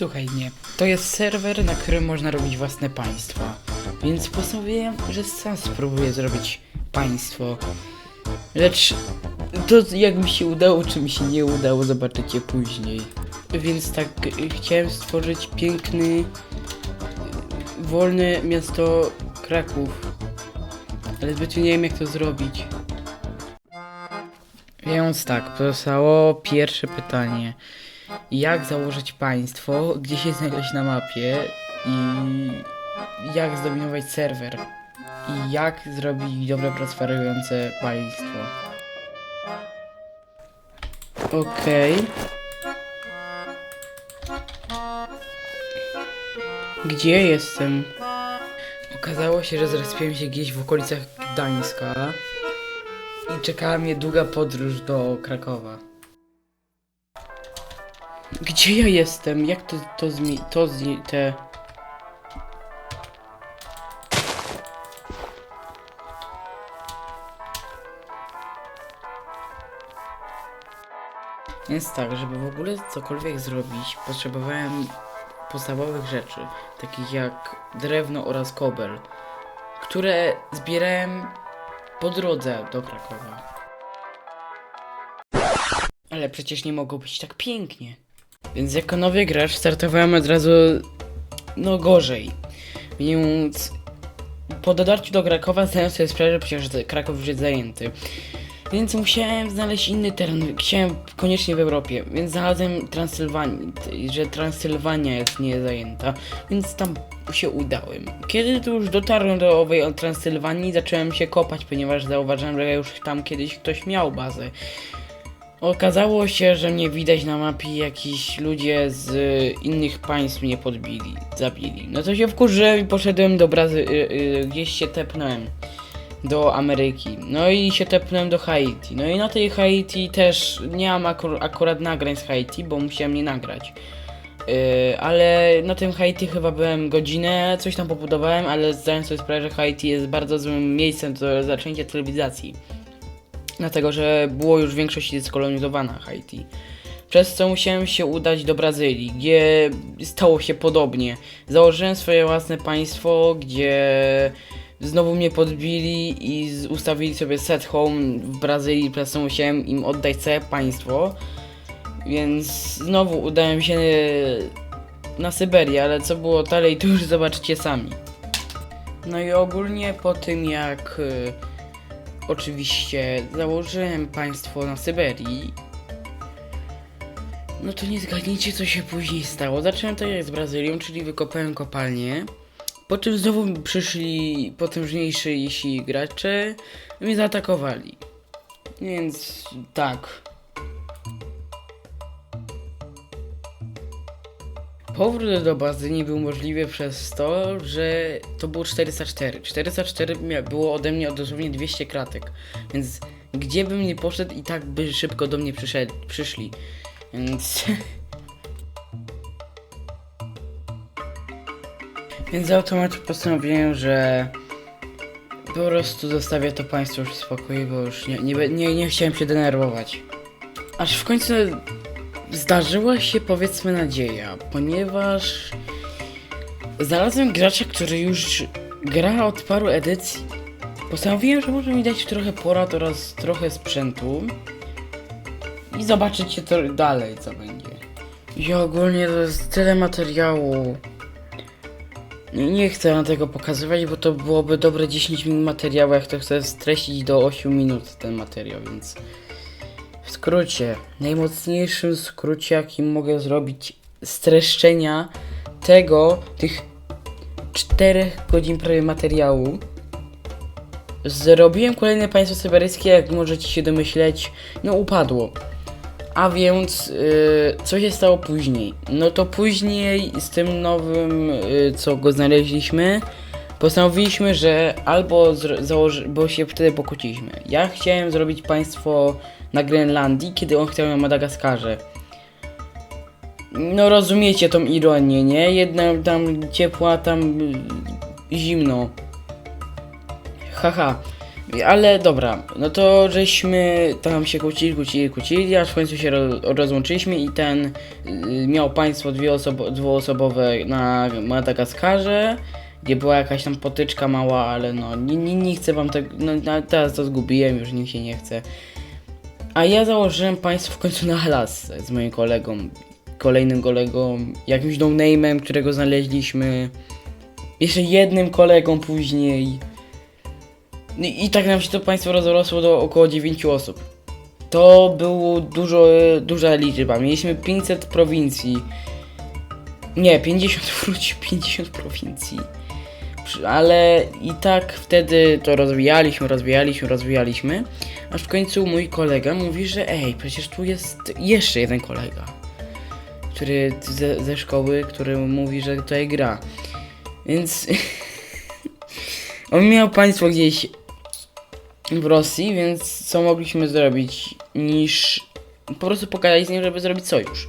Słuchaj mnie, to jest serwer, na którym można robić własne państwa. Więc postanowiłem, że sam spróbuję zrobić państwo. Lecz to jak mi się udało, czy mi się nie udało, zobaczycie później. Więc tak, chciałem stworzyć piękny, wolne miasto Kraków. Ale zbytnio nie wiem jak to zrobić. Więc tak, pozostało pierwsze pytanie. Jak założyć państwo, gdzie się znaleźć na mapie i jak zdominować serwer i jak zrobić dobre prosperujące państwo. Okej. Gdzie jestem? Okazało się, że zrespiłem się gdzieś w okolicach Gdańska i czekała mnie długa podróż do Krakowa. Gdzie ja jestem? Jak to, to zmi... to zi... te... Więc tak, żeby w ogóle cokolwiek zrobić, potrzebowałem podstawowych rzeczy, takich jak drewno oraz kobel, które zbierałem po drodze do Krakowa. Ale przecież nie mogło być tak pięknie. Więc jako nowy gracz startowałem od razu no gorzej. Więc po dotarciu do Krakowa zdałem sobie sprawę, że przecież Kraków już jest zajęty. Więc musiałem znaleźć inny teren. Chciałem koniecznie w Europie, więc znalazłem Transylwanię, że Transylwania jest nie zajęta, więc tam się udałem. Kiedy tu już dotarłem do owej Transylwanii, zacząłem się kopać, ponieważ zauważyłem, że już tam kiedyś ktoś miał bazę. Okazało się, że mnie widać na mapie jakiś ludzie z innych państw mnie podbili, zabili. No to się wkurzyłem i poszedłem do Brazy... Y, y, gdzieś się tepnąłem do Ameryki. No i się tepnąłem do Haiti. No i na tej Haiti też nie mam akur akurat nagrań z Haiti, bo musiałem nie nagrać. Yy, ale na tym Haiti chyba byłem godzinę, coś tam pobudowałem, ale zdałem sobie sprawę, że Haiti jest bardzo złym miejscem do zaczęcia telewizacji. Dlatego, że było już w większości skolonizowana Haiti. Przez co musiałem się udać do Brazylii, gdzie stało się podobnie. Założyłem swoje własne państwo, gdzie znowu mnie podbili i ustawili sobie set home w Brazylii, przez co musiałem im oddać całe państwo. Więc znowu udałem się na Syberię, ale co było dalej, to już zobaczycie sami. No i ogólnie po tym jak y, oczywiście założyłem państwo na Syberii, no to nie zgadnijcie co się później stało. Zacząłem tak jak z Brazylią, czyli wykopałem kopalnię. Po czym znowu przyszli potężniejsi gracze i mnie zaatakowali. Więc tak. Powrót do bazy nie był możliwy przez to, że to było 404. 404 mia- było ode mnie dosłownie 200 kratek. Więc gdzie bym nie poszedł i tak by szybko do mnie przyszedł, przyszli. Więc... Więc z automatu postanowiłem, że po prostu zostawię to państwo już w spokoju, bo już nie, nie, nie, nie chciałem się denerwować. Aż w końcu zdarzyła się powiedzmy nadzieja, ponieważ znalazłem gracza, który już gra od paru edycji. Postanowiłem, że może mi dać trochę porad oraz trochę sprzętu i zobaczycie to dalej, co będzie. I ogólnie to jest tyle materiału. Nie chcę na tego pokazywać, bo to byłoby dobre 10 minut materiału, jak to chcę streścić do 8 minut ten materiał, więc w skrócie, najmocniejszym skrócie, jakim mogę zrobić streszczenia tego, tych 4 godzin prawie materiału. Zrobiłem kolejne państwo syberyjskie, jak możecie się domyśleć, no upadło. A więc, y, co się stało później? No to później z tym nowym, y, co go znaleźliśmy, postanowiliśmy, że albo założy, bo się wtedy pokłóciliśmy. Ja chciałem zrobić państwo na Grenlandii, kiedy on chciał na Madagaskarze. No rozumiecie tą ironię, nie? Jedna tam ciepła, tam y, zimno. Haha. Ale dobra, no to żeśmy tam się kłócili, kłócili, kłócili, aż w końcu się ro rozłączyliśmy i ten y, miał państwo dwuosobowe na Madagaskarze, gdzie była jakaś tam potyczka mała, ale no nie, nie, nie chcę wam tego, no teraz to zgubiłem, już nikt się nie chce. A ja założyłem państwo w końcu na Alasce z moim kolegą, kolejnym kolegą, jakimś no-name'em, którego znaleźliśmy, jeszcze jednym kolegą później. No I tak nam się to państwo rozrosło do około 9 osób. To było dużo, duża liczba. Mieliśmy 500 prowincji. Nie, 50 wróć, 50 prowincji. Ale i tak wtedy to rozwijaliśmy, rozwijaliśmy, rozwijaliśmy. Aż w końcu mój kolega mówi, że ej, przecież tu jest jeszcze jeden kolega. Który ze, ze szkoły, który mówi, że tutaj gra. Więc on miał państwo gdzieś w Rosji, więc co mogliśmy zrobić niż po prostu pogadać z nim, żeby zrobić sojusz.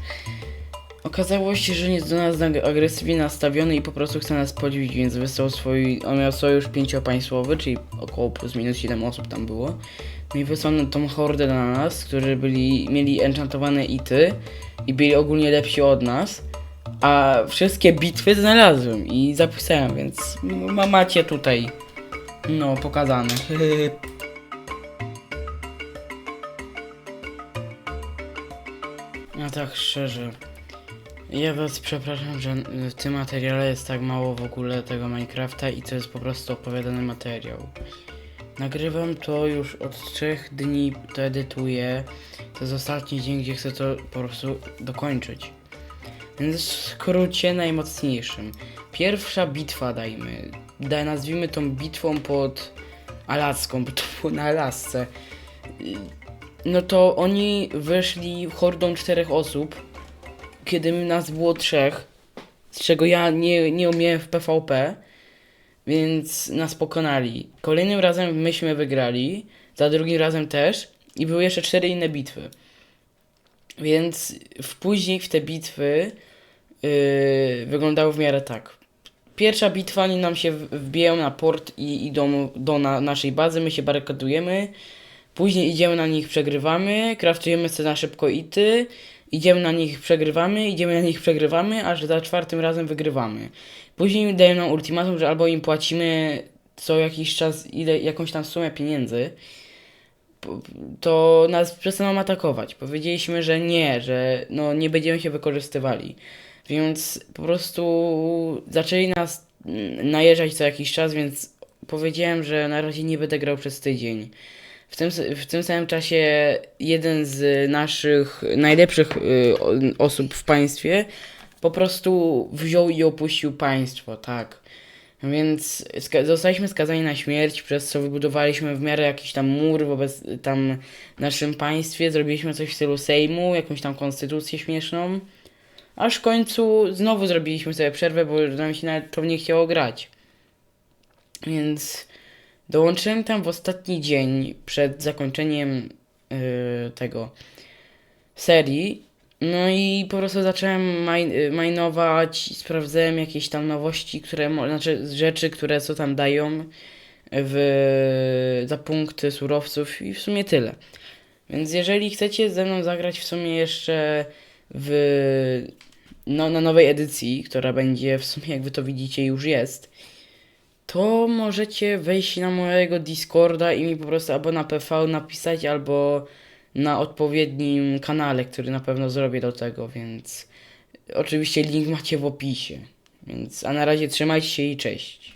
Okazało się, że jest do nas ag- agresywnie nastawiony i po prostu chce nas podziwić, więc wysłał swój, on miał sojusz pięciopaństwowy, czyli około plus minus 7 osób tam było. No i wysłano tą hordę na nas, którzy byli, mieli enchantowane ity i byli ogólnie lepsi od nas. A wszystkie bitwy znalazłem i zapisałem, więc ma, macie tutaj no pokazane. No tak szczerze. Ja was przepraszam, że w tym materiale jest tak mało w ogóle tego Minecrafta i to jest po prostu opowiadany materiał. Nagrywam to już od trzech dni, to edytuję. To jest ostatni dzień, gdzie chcę to po prostu dokończyć. Więc w skrócie najmocniejszym. Pierwsza bitwa dajmy. Daj, nazwijmy tą bitwą pod Alaską, bo to było na Alasce. Y, No to oni wyszli hordą czterech osób, kiedy nas było trzech, z czego ja nie, nie umiałem w PvP, więc nas pokonali. Kolejnym razem myśmy wygrali, za drugim razem też i były jeszcze cztery inne bitwy. Więc w, później w te bitwy yy, wyglądały w miarę tak. Pierwsza bitwa, oni nam się w- wbijają na port i idą do na, naszej bazy, my się barykadujemy. Później idziemy na nich, przegrywamy, kraftujemy sobie na szybko ity, idziemy na nich, przegrywamy, idziemy na nich, przegrywamy, aż za czwartym razem wygrywamy. Później dają nam ultimatum, że albo im płacimy co jakiś czas ile, jakąś tam sumę pieniędzy, to nas przestaną atakować. Powiedzieliśmy, że nie, że no nie będziemy się wykorzystywali. Więc po prostu zaczęli nas najeżdżać co jakiś czas, więc powiedziałem, że na razie nie będę grał przez tydzień. W tym, w tym samym czasie jeden z naszych najlepszych y, osób w państwie po prostu wziął i opuścił państwo, tak. Więc zostaliśmy skazani na śmierć, przez co wybudowaliśmy w miarę jakiś tam mur wobec tam naszym państwie, zrobiliśmy coś w stylu Sejmu, jakąś tam konstytucję śmieszną. Aż w końcu znowu zrobiliśmy sobie przerwę, bo nam się nawet to nie chciało grać. Więc dołączyłem tam w ostatni dzień przed zakończeniem yy, tego serii. No i po prostu zacząłem maj, y, majnować, sprawdzałem jakieś tam nowości, które, znaczy rzeczy, które co tam dają w, za punkty surowców i w sumie tyle. Więc jeżeli chcecie ze mną zagrać w sumie jeszcze w, no, na nowej edycji, która będzie w sumie, jak wy to widzicie, już jest, to możecie wejść na mojego Discorda i mi po prostu albo na PV napisać, albo na odpowiednim kanale, który na pewno zrobię do tego, więc oczywiście link macie w opisie. Więc a na razie trzymajcie się i cześć.